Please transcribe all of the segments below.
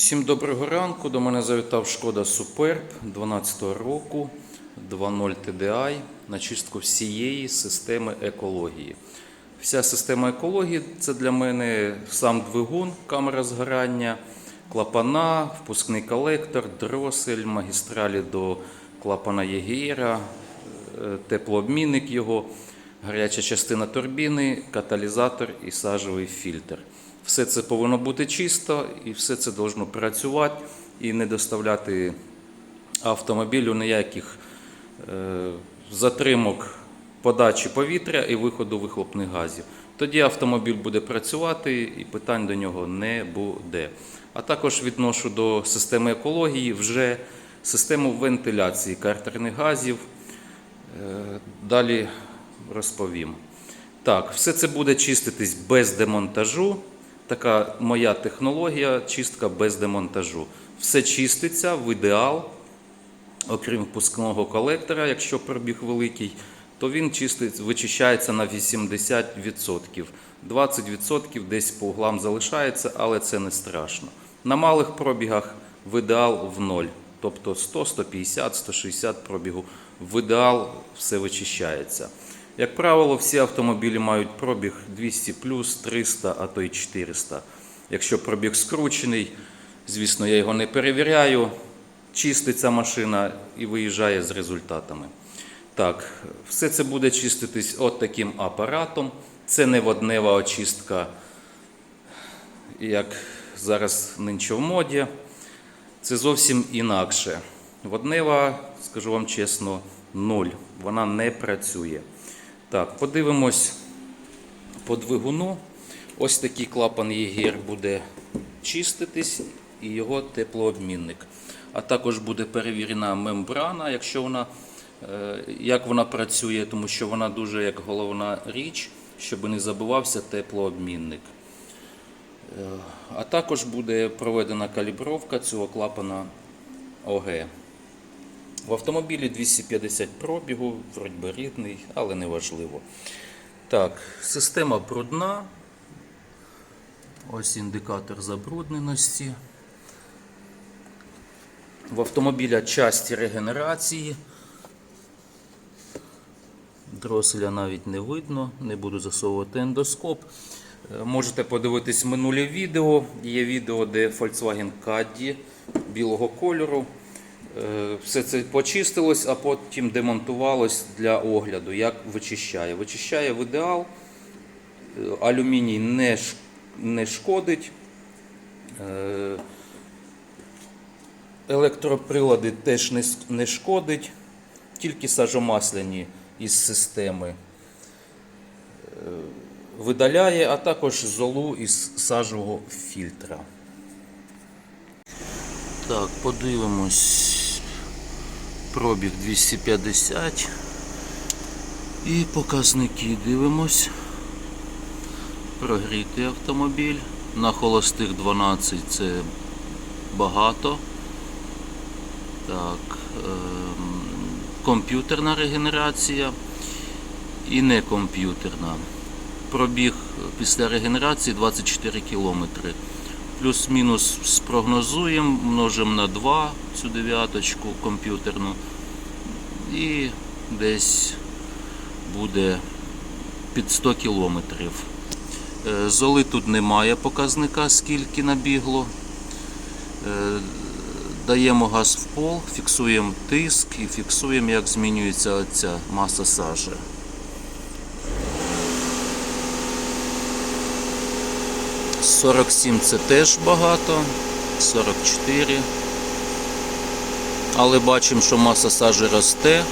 Всім доброго ранку. До мене завітав Шкода Superb 12 року 2.0 TDI на чистку всієї системи екології. Вся система екології це для мене сам двигун, камера згорання, клапана, впускний колектор, дросель, магістралі до клапана Єгієра, е, теплообмінник його, гаряча частина турбіни, каталізатор і сажовий фільтр. Все це повинно бути чисто і все це повинно працювати і не доставляти автомобілю ніяких е, затримок подачі повітря і виходу вихлопних газів. Тоді автомобіль буде працювати і питань до нього не буде. А також відношу до системи екології вже систему вентиляції картерних газів. Е, Далі розповім. Так, все це буде чиститись без демонтажу. Така моя технологія чистка без демонтажу. Все чиститься в ідеал, окрім впускного колектора, якщо пробіг великий, то він чистить, вичищається на 80%. 20% десь по углам залишається, але це не страшно. На малих пробігах в ідеал в ноль. Тобто 100, 150, 160 пробігу. В ідеал все вичищається. Як правило, всі автомобілі мають пробіг 200 плюс, 300, а то й 400. Якщо пробіг скручений, звісно, я його не перевіряю. Чиститься машина і виїжджає з результатами. Так, все це буде чиститись от таким апаратом. Це не воднева очистка, як зараз нинче в моді. Це зовсім інакше. Воднева, скажу вам чесно, нуль. Вона не працює. Так, подивимось по двигуну. Ось такий клапан ЄГР буде чиститись і його теплообмінник. А також буде перевірена мембрана, якщо вона, е, як вона працює, тому що вона дуже як головна річ, щоб не забувався теплообмінник. Е, А також буде проведена калібровка цього клапана ОГ. В автомобілі 250 пробігу, вроді рідний, але не важливо. Так, система брудна. Ось індикатор забрудненості. В автомобіля часті регенерації. Дроселя навіть не видно, не буду засовувати ендоскоп. Е, Можете подивитись минулі відео. Є відео, де Volkswagen Caddy білого кольору. Е, Все це почистилось, а потім демонтувалось для огляду, як вичищає. Вичищає в ідеал, Е, алюміній не, не шкодить. Е, Електроприлади теж не, шкодить, тільки сажомасляні із системи видаляє, а також золу із сажового фільтра. Так, подивимось. Пробіг 250. І показники дивимось. Прогрітий автомобіль. На холостих 12 це багато. Так, ем, комп'ютерна регенерація і не комп'ютерна. Пробіг після регенерації 24 кілометри. Плюс-мінус спрогнозуємо, множимо на 2 цю дев'яточку комп'ютерну. І десь буде під 100 кілометрів. Е, Золи тут немає показника, скільки набігло. Е, Даємо газ в пол, фіксуємо тиск і фіксуємо, як змінюється ця маса сажі. – 47 це теж багато, 44. Але бачимо, що маса сажі росте.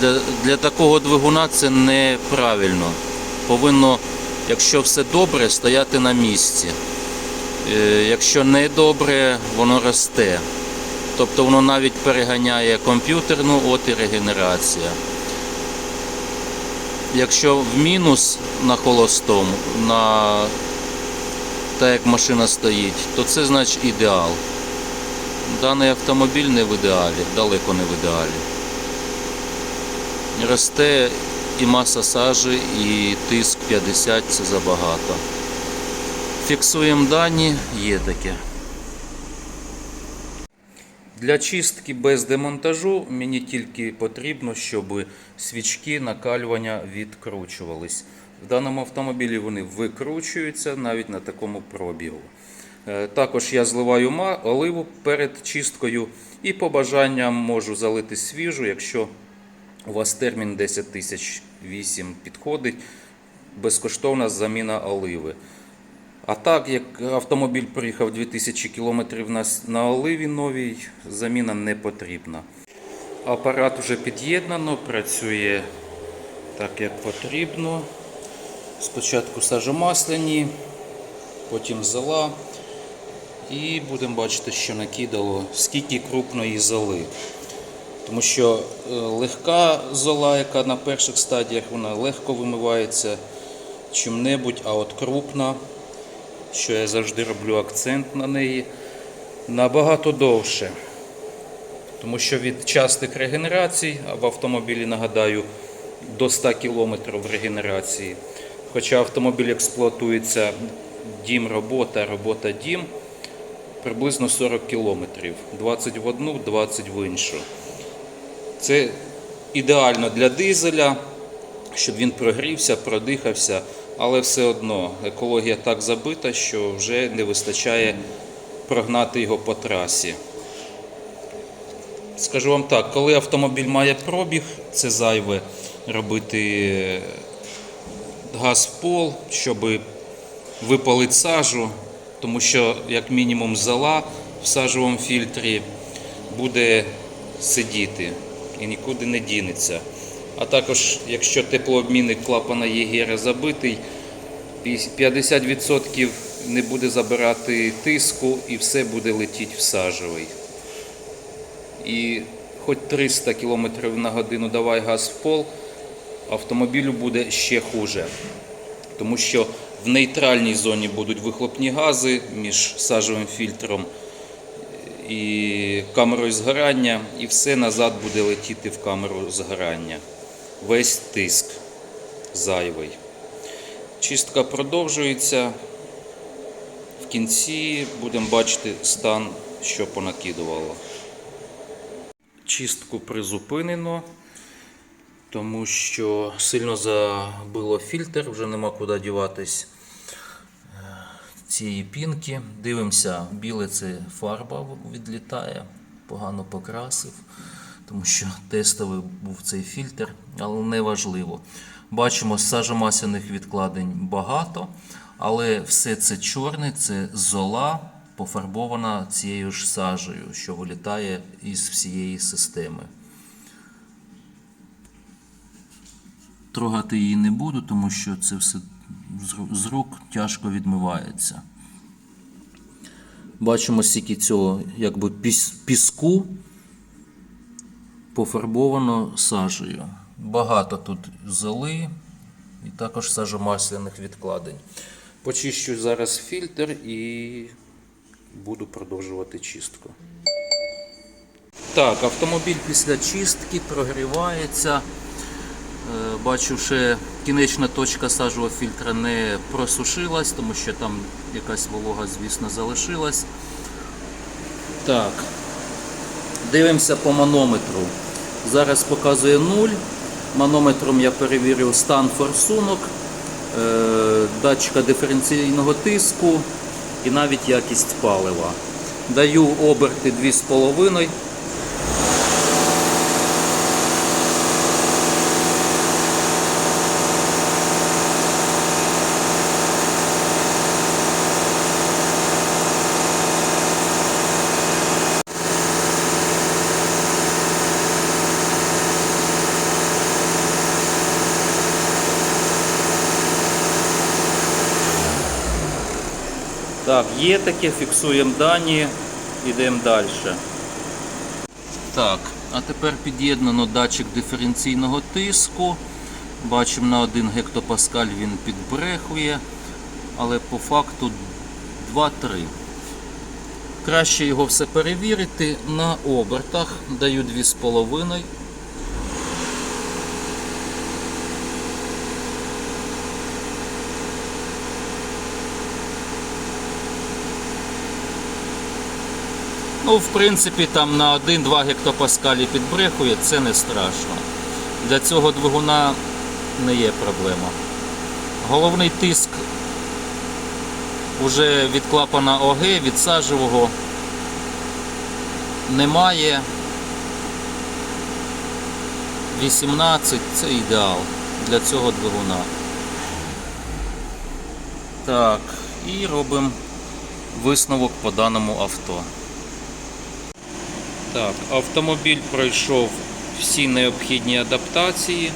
Для, для такого двигуна це неправильно. Повинно, якщо все добре, стояти на місці. Е, Якщо не добре, воно росте. Тобто воно навіть переганяє комп'ютерну, от і регенерація. Якщо в мінус на холостому, на так як машина стоїть, то це значить ідеал. Даний автомобіль не в ідеалі, далеко не в ідеалі. Росте і маса сажі, і тиск 50 це забагато. Фіксуємо дані, є таке. Для чистки без демонтажу мені тільки потрібно, щоб свічки накалювання відкручувались. В даному автомобілі вони викручуються навіть на такому пробігу. Е, Також я зливаю оливу перед чисткою і по бажанням можу залити свіжу, якщо у вас термін 10 тисяч 8 підходить, безкоштовна заміна оливи. А так, як автомобіль проїхав 2000 км на оливі новій, заміна не потрібна. Апарат вже під'єднано, працює так, як потрібно. Спочатку сажомасляні, потім зола. І будемо бачити, що накидало, скільки крупної золи. Тому що е, легка зола, яка на перших стадіях вона легко вимивається чим-небудь, а от крупна, що я завжди роблю акцент на неї, набагато довше. Тому що від частих регенерацій, в автомобілі, нагадаю, до 100 км регенерації. Хоча автомобіль експлуатується дім робота, робота дім, приблизно 40 км. 20 в одну, 20 в іншу. Це ідеально для дизеля, щоб він прогрівся, продихався, але все одно екологія так забита, що вже не вистачає прогнати його по трасі. Скажу вам так, коли автомобіль має пробіг, це зайве робити газ в пол, щоб випалити сажу, тому що, як мінімум, зола в сажовому фільтрі буде сидіти і нікуди не дінеться. А також, якщо теплообмінник клапана Єгера забитий, 50% не буде забирати тиску і все буде летіти в сажовий. І хоч 300 км на годину давай газ в пол, автомобілю буде ще хуже. Тому що в нейтральній зоні будуть вихлопні гази між сажовим фільтром і камерою згорання, і все назад буде летіти в камеру згорання. Весь тиск зайвий. Чистка продовжується. В кінці будемо бачити стан, що понакидувало. Чистку призупинено, тому що сильно забило фільтр, вже нема куди діватись е, цієї пінки. Дивимося, біле це фарба відлітає, погано покрасив, тому що тестовий був цей фільтр, але не важливо. Бачимо, сажомасяних відкладень багато, але все це чорне, це зола пофарбована цією ж сажею, що вилітає із всієї системи. Трогати її не буду, тому що це все з рук тяжко відмивається. Бачимо стільки цього якби піс- піску пофарбовано сажею. Багато тут золи і також сажомасляних відкладень. Почищу зараз фільтр і буду продовжувати чистку. Так, автомобіль після чистки прогрівається. Е, Бачу, що кінечна точка сажового фільтра не просушилась, тому що там якась волога, звісно, залишилась. Так. Дивимося по манометру. Зараз показує 0. Манометром я перевірив стан форсунок, е, датчика диференційного тиску і навіть якість палива. Даю оберти 2,5. Так, є таке, фіксуємо дані, йдемо далі. Так, а тепер під'єднано датчик диференційного тиску. Бачимо на 1 гектопаскаль він підбрехує, але по факту 2-3. Краще його все перевірити на обертах. Даю 2,5. Ну, в принципі, там на 1-2 гектопаскалі підбрехує, це не страшно. Для цього двигуна не є проблема. Головний тиск уже від клапана ОГ, від сажевого немає. 18 це ідеал для цього двигуна. Так, і робимо висновок по даному авто. Так, автомобіль пройшов всі необхідні адаптації.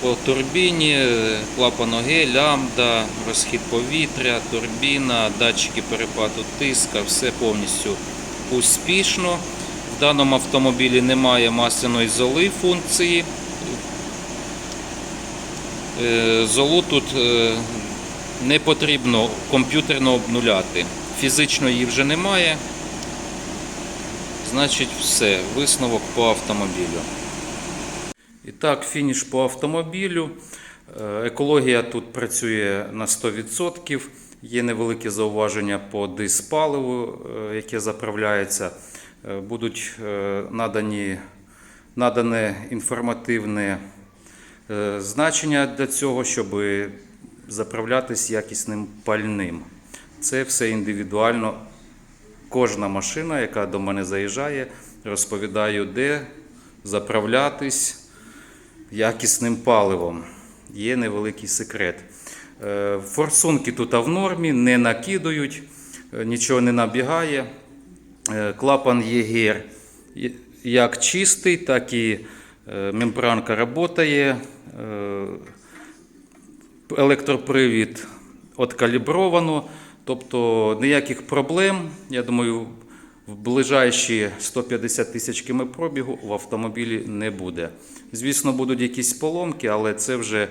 По турбіні, е, клапан лямбда, розхід повітря, турбіна, датчики перепаду тиска, все повністю успішно. В даному автомобілі немає масляної золи функції. Е, Золу тут е, не потрібно комп'ютерно обнуляти. Фізично її вже немає. Значить, все. Висновок по автомобілю. І так, фініш по автомобілю. Е, Екологія тут працює на 100%. Є невеликі зауваження по диспаливу, е, яке заправляється. Е, Будуть надані, надане інформативне значення для цього, щоб заправлятись якісним пальним. Це все індивідуально. Кожна машина, яка до мене заїжджає, розповідаю, де заправлятись якісним паливом. Є невеликий секрет. Е, Форсунки тут в нормі, не накидують, е, нічого не набігає. Е, Клапан ЄГР як чистий, так і мембранка працює. Електропривід откалібровано, тобто ніяких проблем. Я думаю, в ближайші 150 тисяч км пробігу в автомобілі не буде. Звісно, будуть якісь поломки, але це вже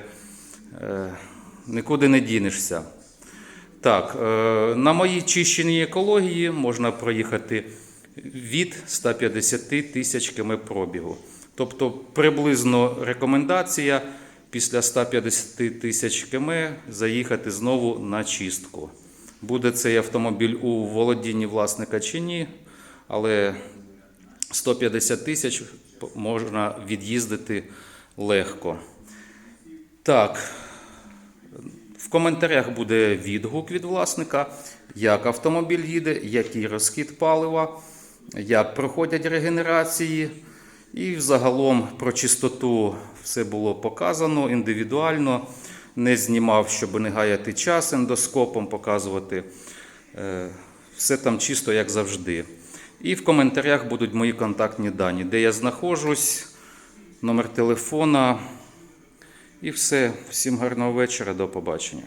е, нікуди не дінешся. Так, е, на моїй чищеній екології можна проїхати від 150 тисяч км пробігу. Тобто приблизно рекомендація після 150 тисяч км заїхати знову на чистку. Буде цей автомобіль у володінні власника чи ні, але 150 тисяч можна від'їздити легко. Так, в коментарях буде відгук від власника, як автомобіль їде, який розхід палива, як проходять регенерації. І взагалом про чистоту все було показано індивідуально. Не знімав, щоб не гаяти час ендоскопом показувати. Е, Все там чисто, як завжди. І в коментарях будуть мої контактні дані, де я знаходжусь, номер телефона. І все. Всім гарного вечора, до побачення.